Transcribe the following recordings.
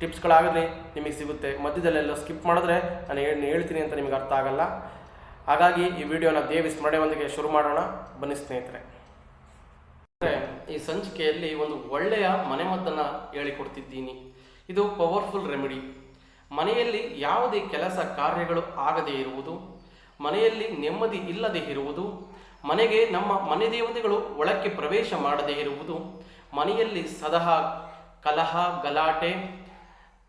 ಟಿಪ್ಸ್ಗಳಾಗಲಿ ನಿಮಗೆ ಸಿಗುತ್ತೆ. ಮಧ್ಯದಲ್ಲೆಲ್ಲ ಸ್ಕಿಪ್ ಮಾಡಿದ್ರೆ ನಾನು ಏನು ಹೇಳ್ತೀನಿ ಅಂತ ನಿಮಗೆ ಅರ್ಥ ಆಗಲ್ಲ. ಹಾಗಾಗಿ ಈ ವಿಡಿಯೋನ ದೇವಿ ಸ್ಮರಣೆಯೊಂದಿಗೆ ಶುರು ಮಾಡೋಣ. ಬನ್ನಿ ಸ್ನೇಹಿತರೆ. ಈ ಸಂಚಿಕೆಯಲ್ಲಿ ಒಂದು ಒಳ್ಳೆಯ ಮನೆಮದ್ದನ್ನು ಹೇಳಿಕೊಡ್ತಿದ್ದೀನಿ. ಇದು ಪವರ್ಫುಲ್ ರೆಮಿಡಿ. ಮನೆಯಲ್ಲಿ ಯಾವುದೇ ಕೆಲಸ ಕಾರ್ಯಗಳು ಆಗದೇ ಇರುವುದು, ಮನೆಯಲ್ಲಿ ನೆಮ್ಮದಿ ಇಲ್ಲದೆ ಇರುವುದು, ಮನೆಗೆ ನಮ್ಮ ಮನೆ ದೇವತೆಗಳು ಒಳಕ್ಕೆ ಪ್ರವೇಶ ಮಾಡದೇ ಇರುವುದು, ಮನೆಯಲ್ಲಿ ಸದಾ ಕಲಹ, ಗಲಾಟೆ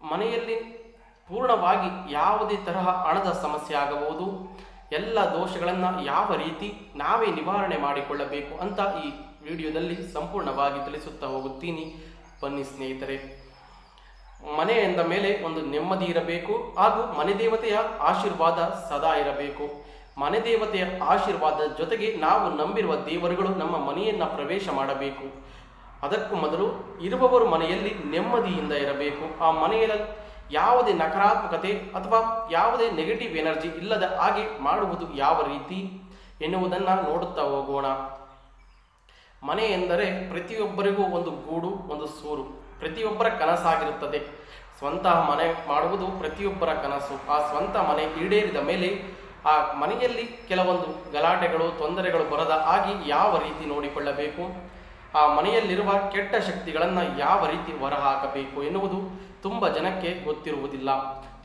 ಮನೆಯಲ್ಲಿ ಪೂರ್ಣವಾಗಿ ಯಾವುದೇ ತರಹ ಹಣದ ಸಮಸ್ಯೆ ಆಗಬಹುದು. ಎಲ್ಲ ದೋಷಗಳನ್ನು ಯಾವ ರೀತಿ ನಾವೇ ನಿವಾರಣೆ ಮಾಡಿಕೊಳ್ಳಬೇಕು ಅಂತ ಈ ವಿಡಿಯೋದಲ್ಲಿ ಸಂಪೂರ್ಣವಾಗಿ ತಿಳಿಸುತ್ತಾ ಹೋಗುತ್ತೀನಿ. ಬನ್ನಿ ಸ್ನೇಹಿತರೆ. ಮನೆ ಎಂದ ಮೇಲೆ ಒಂದು ನೆಮ್ಮದಿ ಇರಬೇಕು ಹಾಗೂ ಮನೆ ದೇವತೆಯ ಆಶೀರ್ವಾದ ಸದಾ ಇರಬೇಕು. ಮನೆ ದೇವತೆಯ ಆಶೀರ್ವಾದದ ಜೊತೆಗೆ ನಾವು ನಂಬಿರುವ ದೇವರುಗಳು ನಮ್ಮ ಮನೆಯನ್ನು ಪ್ರವೇಶ ಮಾಡಬೇಕು. ಅದಕ್ಕೂ ಮೊದಲು ಇರುವವರು ಮನೆಯಲ್ಲಿ ನೆಮ್ಮದಿಯಿಂದ ಇರಬೇಕು. ಆ ಮನೆಯಲ್ಲಿ ಯಾವುದೇ ನಕಾರಾತ್ಮಕತೆ ಅಥವಾ ಯಾವುದೇ ನೆಗೆಟಿವ್ ಎನರ್ಜಿ ಇಲ್ಲದ ಹಾಗೆ ಮಾಡುವುದು ಯಾವ ರೀತಿ ಎನ್ನುವುದನ್ನು ನೋಡುತ್ತಾ ಹೋಗೋಣ. ಮನೆ ಎಂದರೆ ಪ್ರತಿಯೊಬ್ಬರಿಗೂ ಒಂದು ಗೂಡು, ಒಂದು ಸೂರು. ಪ್ರತಿಯೊಬ್ಬರ ಕನಸಾಗಿರುತ್ತದೆ. ಸ್ವಂತ ಮನೆ ಮಾಡುವುದು ಪ್ರತಿಯೊಬ್ಬರ ಕನಸು. ಆ ಸ್ವಂತ ಮನೆ ಈಡೇರಿದ ಮೇಲೆ ಆ ಮನೆಯಲ್ಲಿ ಕೆಲವೊಂದು ಗಲಾಟೆಗಳು, ತೊಂದರೆಗಳು ಬರದ ಆಗಿ ಯಾವ ರೀತಿ ನೋಡಿಕೊಳ್ಳಬೇಕು? ಆ ಮನೆಯಲ್ಲಿರುವ ಕೆಟ್ಟ ಶಕ್ತಿಗಳನ್ನು ಯಾವ ರೀತಿ ಹೊರಹಾಕಬೇಕು ಎನ್ನುವುದು ತುಂಬ ಜನಕ್ಕೆ ಗೊತ್ತಿರುವುದಿಲ್ಲ.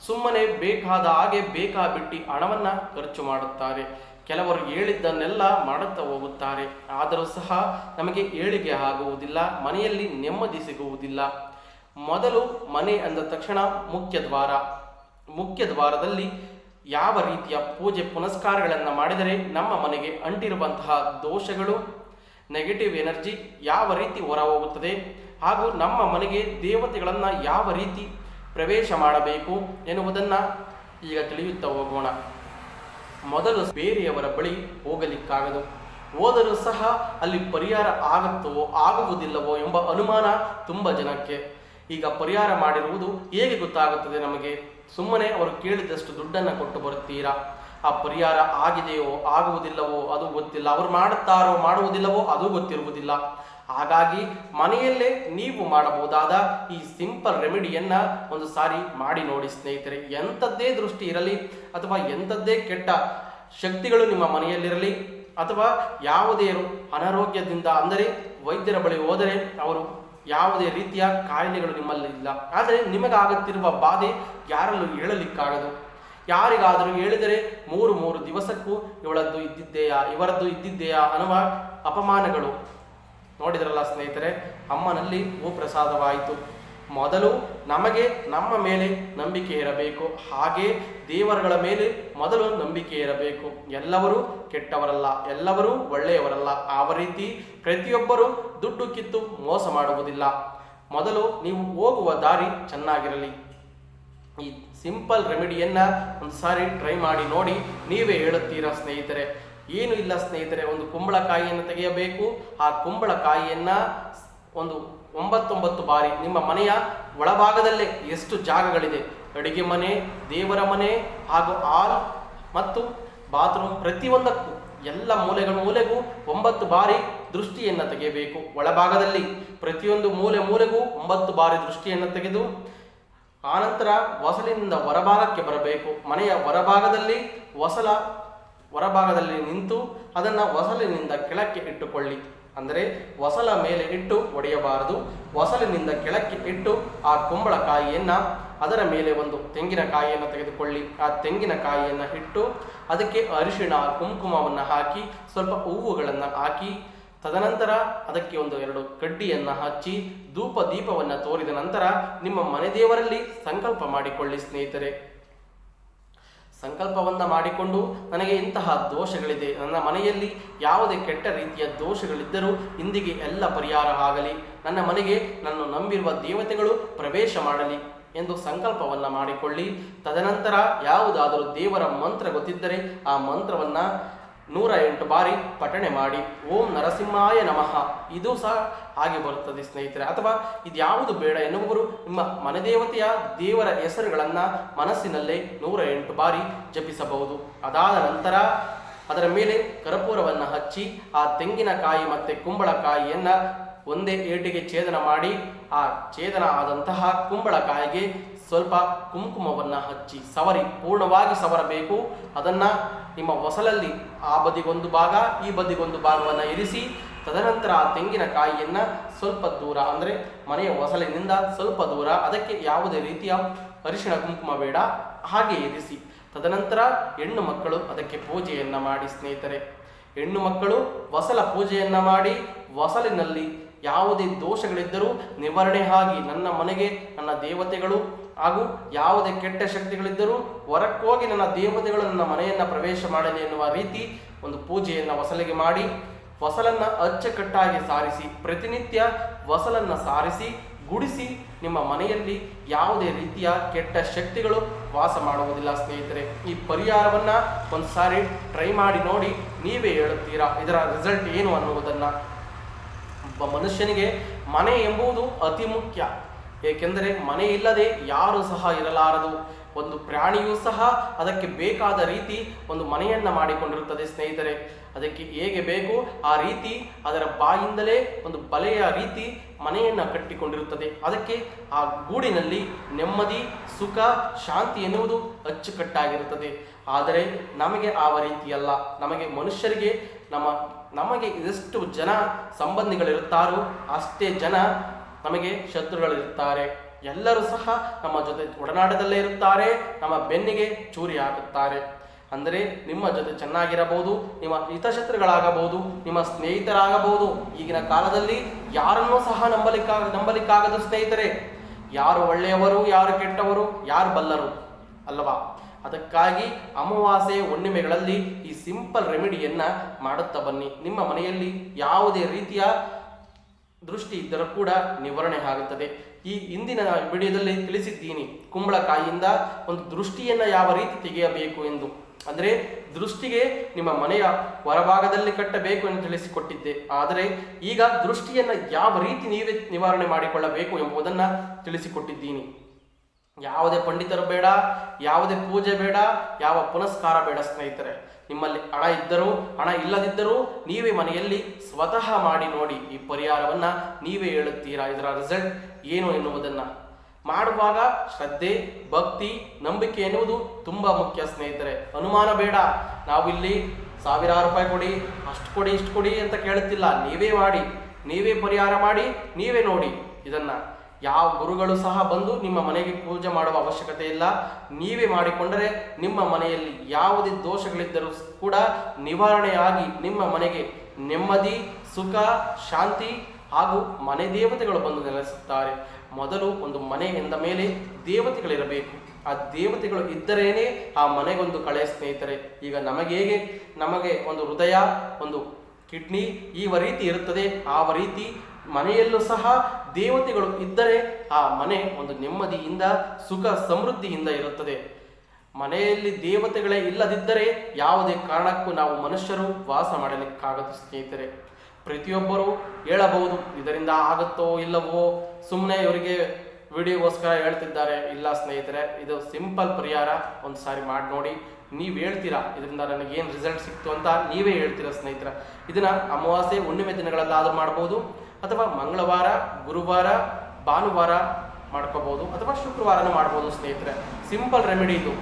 ಸುಮ್ಮನೆ ಬೇಕಾದ ಹಾಗೆ ಬೇಕಾಬಿಟ್ಟಿ ಹಣವನ್ನು ಖರ್ಚು ಮಾಡುತ್ತಾರೆ. ಕೆಲವರು ಹೇಳಿದ್ದನ್ನೆಲ್ಲ ಮಾಡುತ್ತಾ ಹೋಗುತ್ತಾರೆ. ಆದರೂ ಸಹ ನಮಗೆ ಏಳಿಗೆ ಆಗುವುದಿಲ್ಲ, ಮನೆಯಲ್ಲಿ ನೆಮ್ಮದಿ ಸಿಗುವುದಿಲ್ಲ. ಮೊದಲು ಮನೆ ಅಂದ ತಕ್ಷಣ ಮುಖ್ಯ ದ್ವಾರ. ಮುಖ್ಯ ದ್ವಾರದಲ್ಲಿ ಯಾವ ರೀತಿಯ ಪೂಜೆ ಪುನಸ್ಕಾರಗಳನ್ನು ಮಾಡಿದರೆ ನಮ್ಮ ಮನೆಗೆ ಅಂಟಿರುವಂತಹ ದೋಷಗಳು ನೆಗೆಟಿವ್ ಎನರ್ಜಿ ಯಾವ ರೀತಿ ಹೊರ ಹೋಗುತ್ತದೆ ಹಾಗೂ ನಮ್ಮ ಮನೆಗೆ ದೇವತೆಗಳನ್ನು ಯಾವ ರೀತಿ ಪ್ರವೇಶ ಮಾಡಬೇಕು ಎನ್ನುವುದನ್ನು ಈಗ ತಿಳಿಯುತ್ತಾ ಹೋಗೋಣ. ಮೊದಲು ಬೇರೆಯವರ ಬಳಿ ಹೋಗಲಿಕ್ಕಾಗದು. ಹೋದರೂ ಸಹ ಅಲ್ಲಿ ಪರಿಹಾರ ಆಗುತ್ತೋ ಆಗುವುದಿಲ್ಲವೋ ಎಂಬ ಅನುಮಾನ ತುಂಬ ಜನಕ್ಕೆ. ಈಗ ಪರಿಹಾರ ಮಾಡಿರುವುದು ಹೇಗೆ ಗೊತ್ತಾಗುತ್ತದೆ ನಮಗೆ? ಸುಮ್ಮನೆ ಅವರು ಕೇಳಿದಷ್ಟು ದುಡ್ಡನ್ನು ಕೊಟ್ಟು ಬರುತ್ತೀರಾ? ಆ ಪರಿಹಾರ ಆಗಿದೆಯೋ, ಆಗುವುದಿಲ್ಲವೋ, ಅದು ಗೊತ್ತಿಲ್ಲ. ಅವರು ಮಾಡುತ್ತಾರೋ, ಮಾಡುವುದಿಲ್ಲವೋ, ಅದು ಗೊತ್ತಿರುವುದಿಲ್ಲ. ಹಾಗಾಗಿ ಮನೆಯಲ್ಲೇ ನೀವು ಮಾಡಬಹುದಾದ ಈ ಸಿಂಪಲ್ ರೆಮಿಡಿಯನ್ನ ಒಂದು ಸಾರಿ ಮಾಡಿ ನೋಡಿ ಸ್ನೇಹಿತರೆ. ಎಂಥದ್ದೇ ದೃಷ್ಟಿ ಇರಲಿ ಅಥವಾ ಎಂಥದ್ದೇ ಕೆಟ್ಟ ಶಕ್ತಿಗಳು ನಿಮ್ಮ ಮನೆಯಲ್ಲಿರಲಿ ಅಥವಾ ಯಾವುದೇ ಅನಾರೋಗ್ಯದಿಂದ ಅಂದರೆ ವೈದ್ಯರ ಬಳಿ ಹೋದರೆ ಅವರು ಯಾವುದೇ ರೀತಿಯ ಕಾಯಿಲೆಗಳು ನಿಮ್ಮಲ್ಲಿ ಇಲ್ಲ ಆದರೆ ನಿಮಗಾಗುತ್ತಿರುವ ಬಾಧೆ ಯಾರಲ್ಲೂ ಹೇಳಲಿಕ್ಕಾಗದು. ಯಾರಿಗಾದರೂ ಹೇಳಿದರೆ ಮೂರು ಮೂರು ದಿವಸಕ್ಕೂ ಇವಳದ್ದು ಇದ್ದಿದ್ದೆಯಾ, ಇವರದ್ದು ಇದ್ದಿದ್ದೆಯಾ ಅನ್ನುವ ಅಪಮಾನಗಳು. ನೋಡಿದ್ರಲ್ಲ ಸ್ನೇಹಿತರೆ, ಅಮ್ಮನಲ್ಲಿ ಭೂಪ್ರಸಾದವಾಯಿತು ಮೊದಲು ನಮಗೆ ನಮ್ಮ ಮೇಲೆ ನಂಬಿಕೆ ಇರಬೇಕು, ಹಾಗೆ ದೇವರುಗಳ ಮೇಲೆ ಮೊದಲು ನಂಬಿಕೆ ಇರಬೇಕು. ಎಲ್ಲರೂ ಕೆಟ್ಟವರಲ್ಲ ಎಲ್ಲರೂ ಒಳ್ಳೆಯವರಲ್ಲ. ಆ ರೀತಿ? ಪ್ರತಿಯೊಬ್ಬರು ದುಡ್ಡು ಕಿತ್ತು ಮೋಸ ಮಾಡುವುದಿಲ್ಲ. ಮೊದಲು ನೀವು ಹೋಗುವ ದಾರಿ ಚೆನ್ನಾಗಿರಲಿ. ಈ ಸಿಂಪಲ್ ರೆಮಿಡಿಯನ್ನ ಒಂದು ಸಾರಿ ಟ್ರೈ ಮಾಡಿ ನೋಡಿ ನೀವೇ ಹೇಳುತ್ತೀರಾ ಸ್ನೇಹಿತರೆ. ಏನು ಇಲ್ಲ ಸ್ನೇಹಿತರೆ, ಒಂದು ಕುಂಬಳಕಾಯಿಯನ್ನು ತೆಗೆಯಬೇಕು. ಆ ಕುಂಬಳಕಾಯಿಯನ್ನ ಒಂದು ಒಂಬತ್ತೊಂಬತ್ತು ಬಾರಿ ನಿಮ್ಮ ಮನೆಯ ಒಳಭಾಗದಲ್ಲೇ ಎಷ್ಟು ಜಾಗಗಳಿದೆ? ಅಡಿಗೆ ಮನೆ, ದೇವರ ಮನೆ ಹಾಗೂ ಆಲ್ ಮತ್ತು ಬಾತ್ರೂಮ್ ಪ್ರತಿಯೊಂದಕ್ಕೂ ಎಲ್ಲ ಮೂಲೆಗಳ ಮೂಲೆಗೂ ಒಂಬತ್ತು ಬಾರಿ ದೃಷ್ಟಿಯನ್ನು ತೆಗೆಯಬೇಕು. ಒಳಭಾಗದಲ್ಲಿ ಪ್ರತಿಯೊಂದು ಮೂಲೆ ಮೂಲೆಗೂ ಒಂಬತ್ತು ಬಾರಿ ದೃಷ್ಟಿಯನ್ನು ತೆಗೆದು ಆನಂತರ ಹೊಸಲಿನಿಂದ ಹೊರಭಾಗಕ್ಕೆ ಬರಬೇಕು. ಮನೆಯ ಹೊರಭಾಗದಲ್ಲಿ ಹೊಸಲ ಹೊರಭಾಗದಲ್ಲಿ ನಿಂತು ಅದನ್ನು ಹೊಸಲಿನಿಂದ ಕೆಳಕ್ಕೆ ಇಟ್ಟುಕೊಳ್ಳಿ. ಅಂದರೆ ಹೊಸಲ ಮೇಲೆ ಇಟ್ಟು ಒಡೆಯಬಾರದು. ಹೊಸಲಿನಿಂದ ಕೆಳಕ್ಕೆ ಇಟ್ಟು ಆ ಕುಂಬಳಕಾಯಿಯನ್ನು ಅದರ ಮೇಲೆ ಒಂದು ತೆಂಗಿನಕಾಯಿಯನ್ನು ತೆಗೆದುಕೊಳ್ಳಿ. ಆ ತೆಂಗಿನಕಾಯಿಯನ್ನು ಇಟ್ಟು ಅದಕ್ಕೆ ಅರಿಶಿಣ, ಕುಂಕುಮವನ್ನು ಹಾಕಿ ಸ್ವಲ್ಪ ಹೂವುಗಳನ್ನು ಹಾಕಿ ತದನಂತರ ಅದಕ್ಕೆ ಒಂದು ಎರಡು ಕಡ್ಡಿಯನ್ನು ಹಚ್ಚಿ ಧೂಪ ದೀಪವನ್ನು ತೋರಿದ ನಂತರ ನಿಮ್ಮ ಮನೆ ದೇವರಲ್ಲಿ ಸಂಕಲ್ಪ ಮಾಡಿಕೊಳ್ಳಿ ಸ್ನೇಹಿತರೆ. ಸಂಕಲ್ಪವನ್ನು ಮಾಡಿಕೊಂಡು ನನಗೆ ಇಂತಹ ದೋಷಗಳಿದೆ. ನನ್ನ ಮನೆಯಲ್ಲಿ ಯಾವುದೇ ಕೆಟ್ಟ ರೀತಿಯ ದೋಷಗಳಿದ್ದರೂ ಇಂದಿಗೆ ಎಲ್ಲ ಪರಿಹಾರ ಆಗಲಿ. ನನ್ನ ಮನೆಗೆ ನನ್ನ ನಂಬಿರುವ ದೇವತೆಗಳು ಪ್ರವೇಶ ಮಾಡಲಿ ಎಂದು ಸಂಕಲ್ಪವನ್ನು ಮಾಡಿಕೊಳ್ಳಿ. ತದನಂತರ ಯಾವುದಾದರೂ ದೇವರ ಮಂತ್ರ ಗೊತ್ತಿದ್ದರೆ ಆ ಮಂತ್ರವನ್ನು ನೂರ ಎಂಟು ಬಾರಿ ಪಠಣೆ ಮಾಡಿ, ಓಂ ನರಸಿಂಹಾಯ ನಮಃ. ಇದು ಸಹ ಹಾಗೆ ಬರುತ್ತದೆ ಸ್ನೇಹಿತರೆ. ಅಥವಾ ಇದ್ಯಾವುದು ಬೇಡ ಎನ್ನುವರು ನಿಮ್ಮ ಮನೆದೇವತೆಯ ದೇವರ ಹೆಸರುಗಳನ್ನು ಮನಸ್ಸಿನಲ್ಲೇ ನೂರ ಎಂಟು ಬಾರಿ ಜಪಿಸಬಹುದು. ಅದಾದ ನಂತರ ಅದರ ಮೇಲೆ ಕರ್ಪೂರವನ್ನು ಹಚ್ಚಿ, ಆ ತೆಂಗಿನಕಾಯಿ ಮತ್ತು ಕುಂಬಳಕಾಯಿಯನ್ನು ಒಂದೇ ಏಟಿಗೆ ಛೇದನ ಮಾಡಿ, ಆ ಛೇದನ ಆದಂತಹ ಕುಂಬಳಕಾಯಿಗೆ ಸ್ವಲ್ಪ ಕುಂಕುಮವನ್ನು ಹಚ್ಚಿ, ಸವರಿ, ಪೂರ್ಣವಾಗಿ ಸವರಬೇಕು. ಅದನ್ನು ನಿಮ್ಮ ಹೊಸಲಲ್ಲಿ ಆ ಬದಿಗೊಂದು ಭಾಗ, ಈ ಬದಿಗೊಂದು ಭಾಗವನ್ನು ಇರಿಸಿ, ತದನಂತರ ಆ ತೆಂಗಿನಕಾಯಿಯನ್ನು ಸ್ವಲ್ಪ ದೂರ, ಅಂದರೆ ಮನೆಯ ಹೊಸಲಿನಿಂದ ಸ್ವಲ್ಪ ದೂರ, ಅದಕ್ಕೆ ಯಾವುದೇ ರೀತಿಯ ಅರಿಶಿಣ ಕುಂಕುಮ ಬೇಡ, ಹಾಗೆ ಇರಿಸಿ. ತದನಂತರ ಹೆಣ್ಣು ಮಕ್ಕಳು ಅದಕ್ಕೆ ಪೂಜೆಯನ್ನು ಮಾಡಿ ಸ್ನೇಹಿತರೆ. ಹೆಣ್ಣು ಮಕ್ಕಳು ಹೊಸಲ ಪೂಜೆಯನ್ನು ಮಾಡಿ ಹೊಸಲಿನಲ್ಲಿ ಯಾವುದೇ ದೋಷಗಳಿದ್ದರೂ ನಿವಾರಣೆ ಆಗಿ ನನ್ನ ಮನೆಗೆ ನನ್ನ ದೇವತೆಗಳು ಹಾಗೂ ಯಾವುದೇ ಕೆಟ್ಟ ಶಕ್ತಿಗಳಿದ್ದರೂ ಹೊರಕ್ಕೋಗಿ ನನ್ನ ದೇವತೆಗಳು ನನ್ನ ಮನೆಯನ್ನು ಪ್ರವೇಶ ಮಾಡಲಿ ಎನ್ನುವ ರೀತಿ ಒಂದು ಪೂಜೆಯನ್ನು ಹೊಸಲಿಗೆ ಮಾಡಿ ಹೊಸಲನ್ನು ಅಚ್ಚಕಟ್ಟಾಗಿ ಸಾರಿಸಿ, ಪ್ರತಿನಿತ್ಯ ಹೊಸಲನ್ನು ಸಾರಿಸಿ, ಗುಡಿಸಿ ನಿಮ್ಮ ಮನೆಯಲ್ಲಿ ಯಾವುದೇ ರೀತಿಯ ಕೆಟ್ಟ ಶಕ್ತಿಗಳು ವಾಸ ಮಾಡುವುದಿಲ್ಲ ಸ್ನೇಹಿತರೆ. ಈ ಪರಿಹಾರವನ್ನು ಒಂದು ಸಾರಿ ಟ್ರೈ ಮಾಡಿ ನೋಡಿ ನೀವೇ ಹೇಳುತ್ತೀರಾ? ಇದರ ರಿಸಲ್ಟ್ ಏನು ಅನ್ನುವುದನ್ನು ಒಬ್ಬ ಮನುಷ್ಯನಿಗೆ ಮನೆ ಎಂಬುದು ಅತಿ ಮುಖ್ಯ. ಏಕೆಂದರೆ ಮನೆ ಇಲ್ಲದೆ ಯಾರು ಸಹ ಇರಲಾರದು. ಒಂದು ಪ್ರಾಣಿಯೂ ಸಹ ಅದಕ್ಕೆ ಬೇಕಾದ ರೀತಿ ಒಂದು ಮನೆಯನ್ನು ಮಾಡಿಕೊಂಡಿರುತ್ತದೆ ಸ್ನೇಹಿತರೆ. ಅದಕ್ಕೆ ಹೇಗೆ ಬೇಕು ಆ ರೀತಿ ಅದರ ಬಾಯಿಂದಲೇ ಒಂದು ಬಲೆಯ ರೀತಿ ಮನೆಯನ್ನು ಕಟ್ಟಿಕೊಂಡಿರುತ್ತದೆ. ಅದಕ್ಕೆ ಆ ಗೂಡಿನಲ್ಲಿ ನೆಮ್ಮದಿ, ಸುಖ, ಶಾಂತಿ ಎನ್ನುವುದು ಅಚ್ಚುಕಟ್ಟಾಗಿರುತ್ತದೆ. ಆದರೆ ನಮಗೆ ಆ ರೀತಿಯಲ್ಲ. ನಮಗೆ ಮನುಷ್ಯರಿಗೆ ನಮ್ಮ ನಮಗೆ ಎಷ್ಟು ಜನ ಸಂಬಂಧಿಗಳಿರುತ್ತಾರೋ ಅಷ್ಟೇ ಜನ ನಮಗೆ ಶತ್ರುಗಳಿರುತ್ತಾರೆ. ಎಲ್ಲರೂ ಸಹ ನಮ್ಮ ಜೊತೆ ಒಡನಾಟದಲ್ಲೇ ಇರುತ್ತಾರೆ, ನಮ್ಮ ಬೆನ್ನಿಗೆ ಚೂರಿ ಹಾಕುತ್ತಾರೆ. ಅಂದರೆ ನಿಮ್ಮ ಜೊತೆ ಚೆನ್ನಾಗಿರಬಹುದು, ನಿಮ್ಮ ಹಿತಶತ್ರುಗಳಾಗಬಹುದು, ನಿಮ್ಮ ಸ್ನೇಹಿತರಾಗಬಹುದು. ಈಗಿನ ಕಾಲದಲ್ಲಿ ಯಾರನ್ನೂ ಸಹ ನಂಬಲಿಕ್ಕಾಗ, ನಂಬಲಿಕ್ಕಾಗದು ಸ್ನೇಹಿತರೆ. ಯಾರು ಒಳ್ಳೆಯವರು, ಯಾರು ಕೆಟ್ಟವರು, ಯಾರು ಬಲ್ಲರು ಅಲ್ಲವಾ ಅದಕ್ಕಾಗಿ ಅಮಾವಾಸ್ಯೆ ಹುಣ್ಣಿಮೆಗಳಲ್ಲಿ ಈ ಸಿಂಪಲ್ ರೆಮಿಡಿಯನ್ನ ಮಾಡುತ್ತಾ ಬನ್ನಿ. ನಿಮ್ಮ ಮನೆಯಲ್ಲಿ ಯಾವುದೇ ರೀತಿಯ ದೃಷ್ಟಿ ಇದ್ದರೂ ಕೂಡ ನಿವಾರಣೆ ಆಗುತ್ತದೆ. ಈ ಇಂದಿನ ವಿಡಿಯೋದಲ್ಲಿ ತಿಳಿಸಿದ್ದೀನಿ ಕುಂಬಳಕಾಯಿಯಿಂದ ಒಂದು ದೃಷ್ಟಿಯನ್ನು ಯಾವ ರೀತಿ ತೆಗೆಯಬೇಕು ಎಂದು. ಅಂದರೆ ದೃಷ್ಟಿಗೆ ನಿಮ್ಮ ಮನೆಯ ಹೊರಭಾಗದಲ್ಲಿ ಕಟ್ಟಬೇಕು ಎಂದು ತಿಳಿಸಿಕೊಟ್ಟಿದ್ದೆ. ಆದರೆ ಈಗ ದೃಷ್ಟಿಯನ್ನು ಯಾವ ರೀತಿ ನೀವೇ ನಿವಾರಣೆ ಮಾಡಿಕೊಳ್ಳಬೇಕು ಎಂಬುದನ್ನು ತಿಳಿಸಿಕೊಟ್ಟಿದ್ದೀನಿ. ಯಾವುದೇ ಪಂಡಿತರು ಬೇಡ, ಯಾವುದೇ ಪೂಜೆ ಬೇಡ, ಯಾವ ಪುನಸ್ಕಾರ ಬೇಡ ಸ್ನೇಹಿತರೆ. ನಿಮ್ಮಲ್ಲಿ ಹಣ ಇದ್ದರೂ, ಹಣ ಇಲ್ಲದಿದ್ದರೂ ನೀವೇ ಮನೆಯಲ್ಲಿ ಸ್ವತಃ ಮಾಡಿ ನೋಡಿ ಈ ಪರಿಹಾರವನ್ನ ನೀವೇ ಹೇಳುತ್ತೀರಾ? ಇದರ ರಿಸಲ್ಟ್ ಏನು ಎನ್ನುವುದನ್ನು. ಮಾಡುವಾಗ ಶ್ರದ್ಧೆ, ಭಕ್ತಿ, ನಂಬಿಕೆ ಎನ್ನುವುದು ತುಂಬ ಮುಖ್ಯ ಸ್ನೇಹಿತರೆ. ಅನುಮಾನ ಬೇಡ. ನಾವಿಲ್ಲಿ ಸಾವಿರಾರು ರೂಪಾಯಿ ಕೊಡಿ, ಅಷ್ಟು ಕೊಡಿ, ಇಷ್ಟು ಕೊಡಿ ಅಂತ ಕೇಳುತ್ತಿಲ್ಲ. ನೀವೇ ಮಾಡಿ, ನೀವೇ ಪರಿಹಾರ ಮಾಡಿ, ನೀವೇ ನೋಡಿ ಇದನ್ನ. ಯಾವ ಗುರುಗಳು ಸಹ ಬಂದು ನಿಮ್ಮ ಮನೆಗೆ ಪೂಜೆ ಮಾಡುವ ಅವಶ್ಯಕತೆ ಇಲ್ಲ. ನೀವೇ ಮಾಡಿಕೊಂಡರೆ ನಿಮ್ಮ ಮನೆಯಲ್ಲಿ ಯಾವುದೇ ದೋಷಗಳಿದ್ದರೂ ಕೂಡ ನಿವಾರಣೆಯಾಗಿ ನಿಮ್ಮ ಮನೆಗೆ ನೆಮ್ಮದಿ, ಸುಖ, ಶಾಂತಿ ಹಾಗೂ ಮನೆ ದೇವತೆಗಳು ಬಂದು ನೆಲೆಸುತ್ತಾರೆ. ಮೊದಲು ಒಂದು ಮನೆ ಎಂದ ಮೇಲೆ ದೇವತೆಗಳಿರಬೇಕು. ಆ ದೇವತೆಗಳು ಇದ್ದರೇನೆ ಆ ಮನೆಗೊಂದು ಕಳೆ ಸ್ನೇಹಿತರೆ. ಈಗ ನಮಗೆ ಹೇಗೆ? ನಮಗೆ ಒಂದು ಹೃದಯ, ಒಂದು ಕಿಡ್ನಿ ಈ ರೀತಿ ಇರುತ್ತದೆ. ಆ ರೀತಿ ಮನೆಯಲ್ಲೂ ಸಹ ದೇವತೆಗಳು ಇದ್ದರೆ ಆ ಮನೆ ಒಂದು ನೆಮ್ಮದಿಯಿಂದ, ಸುಖ ಸಮೃದ್ಧಿಯಿಂದ ಇರುತ್ತದೆ. ಮನೆಯಲ್ಲಿ ದೇವತೆಗಳೇ ಇಲ್ಲದಿದ್ದರೆ ಯಾವುದೇ ಕಾರಣಕ್ಕೂ ನಾವು ಮನುಷ್ಯರು ವಾಸ ಮಾಡಲಿಕ್ಕಾಗದು, ಸ್ನೇಹಿತರೆ. ಪ್ರತಿಯೊಬ್ಬರು ಹೇಳಬಹುದು, ಇದರಿಂದ ಆಗುತ್ತೋ ಇಲ್ಲವೋ ಸುಮ್ಮನೆ ಇವರಿಗೆ ವಿಡಿಯೋಗೋಸ್ಕರ ಹೇಳ್ತಿದ್ದಾರೆ. ಇಲ್ಲ ಸ್ನೇಹಿತರೆ, ಇದು ಸಿಂಪಲ್ ಪರಿಹಾರ. ಒಂದು ಸಾರಿ ಮಾಡಿ ನೋಡಿ. ನೀವು ಹೇಳ್ತೀರಾ? ಇದರಿಂದ ನನಗೇನು ರಿಸಲ್ಟ್ ಸಿಕ್ತು ಅಂತ ನೀವೇ ಹೇಳ್ತೀರಾ, ಸ್ನೇಹಿತರ? ಇದನ್ನು ಅಮಾವಾಸ್ಯೆ, ಹುಣ್ಣಿಮೆ ದಿನಗಳಲ್ಲಾದರೂ ಮಾಡ್ಬೋದು. ಅಥವಾ ಮಂಗಳವಾರ, ಗುರುವಾರ, ಭಾನುವಾರ ಮಾಡ್ಕೋಬಹುದು, ಅಥವಾ ಶುಕ್ರವಾರನೂ ಮಾಡ್ಬೋದು ಸ್ನೇಹಿತರೆ. ಸಿಂಪಲ್ ರೆಮಿಡಿ ಇದು.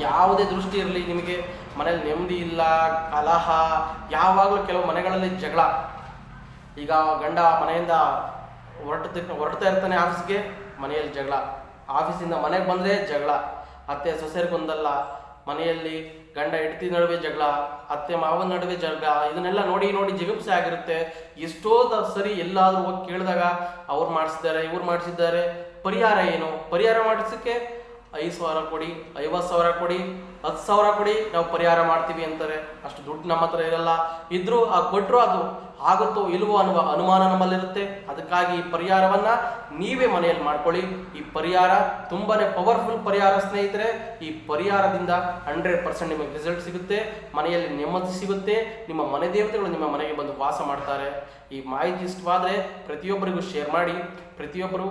ಯಾವುದೇ ದೃಷ್ಟಿ ಇರಲಿ, ನಿಮಗೆ ಮನೇಲಿ ನೆಮ್ಮದಿ ಇಲ್ಲ, ಕಲಹ, ಯಾವಾಗಲೂ ಕೆಲವು ಮನೆಗಳಲ್ಲಿ ಜಗಳ. ಈಗ ಗಂಡ ಮನೆಯಿಂದ ಹೊರಟ ಹೊರಡ್ತಾ ಇರ್ತಾನೆ ಆಫೀಸ್ಗೆ, ಮನೆಯಲ್ಲಿ ಜಗಳ. ಆಫೀಸಿಂದ ಮನೆಗೆ ಬಂದರೆ ಜಗಳ. ಅತ್ತೆ ಸೊಸೆರಿಗೊಂದಲ್ಲ ಮನೆಯಲ್ಲಿ ಗಂಡ ಹೆಂಡತಿ ನಡುವೆ ಜಗಳ, ಅತ್ತೆ ಮಾವನ ನಡುವೆ ಜಗಳ, ಇದನ್ನೆಲ್ಲ ನೋಡಿ ನೋಡಿ ಜಿಗುಪ್ಸೆ ಆಗಿರುತ್ತೆ. ಎಷ್ಟೋ ಸರಿ ಎಲ್ಲಾದರೂ ಹೋಗಿ ಕೇಳಿದಾಗ ಅವ್ರು ಮಾಡಿಸಿದ್ದಾರೆ, ಇವ್ರು ಮಾಡಿಸಿದ್ದಾರೆ. ಪರಿಹಾರ ಏನು? ಪರಿಹಾರ ಮಾಡಿಸೋಕ್ಕೆ ಐದು ಸಾವಿರ ಕೊಡಿ, ಐವತ್ತು ಸಾವಿರ ಕೊಡಿ, ಹತ್ತು ಸಾವಿರ ಕೊಡಿ ನಾವು ಪರಿಹಾರ ಮಾಡ್ತೀವಿ ಅಂತಾರೆ. ಅಷ್ಟು ದುಡ್ಡು ನಮ್ಮ ಹತ್ರ ಇರಲ್ಲ. ಇದ್ರೂ ಆ ಕೊಟ್ಟರು ಅದು ಆಗುತ್ತೋ ಇಲ್ವೋ ಅನ್ನುವ ಅನುಮಾನ ನಮ್ಮಲ್ಲಿರುತ್ತೆ. ಅದಕ್ಕಾಗಿ ಈ ಪರಿಹಾರವನ್ನ ನೀವೇ ಮನೆಯಲ್ಲಿ ಮಾಡ್ಕೊಳ್ಳಿ. ಈ ಪರಿಹಾರ ತುಂಬಾನೇ ಪವರ್ಫುಲ್ ಪರಿಹಾರ ಸ್ನೇಹಿತರೆ. ಈ ಪರಿಹಾರದಿಂದ ಹಂಡ್ರೆಡ್ ಪರ್ಸೆಂಟ್ ನಿಮಗೆ ರಿಸಲ್ಟ್ ಸಿಗುತ್ತೆ. ಮನೆಯಲ್ಲಿ ನೆಮ್ಮದಿ ಸಿಗುತ್ತೆ. ನಿಮ್ಮ ಮನೆ ದೇವತೆಗಳು ನಿಮ್ಮ ಮನೆಗೆ ಬಂದು ವಾಸ ಮಾಡ್ತಾರೆ. ಈ ಮಾಹಿತಿ ಇಷ್ಟವಾದರೆ ಪ್ರತಿಯೊಬ್ಬರಿಗೂ ಶೇರ್ ಮಾಡಿ. ಪ್ರತಿಯೊಬ್ಬರು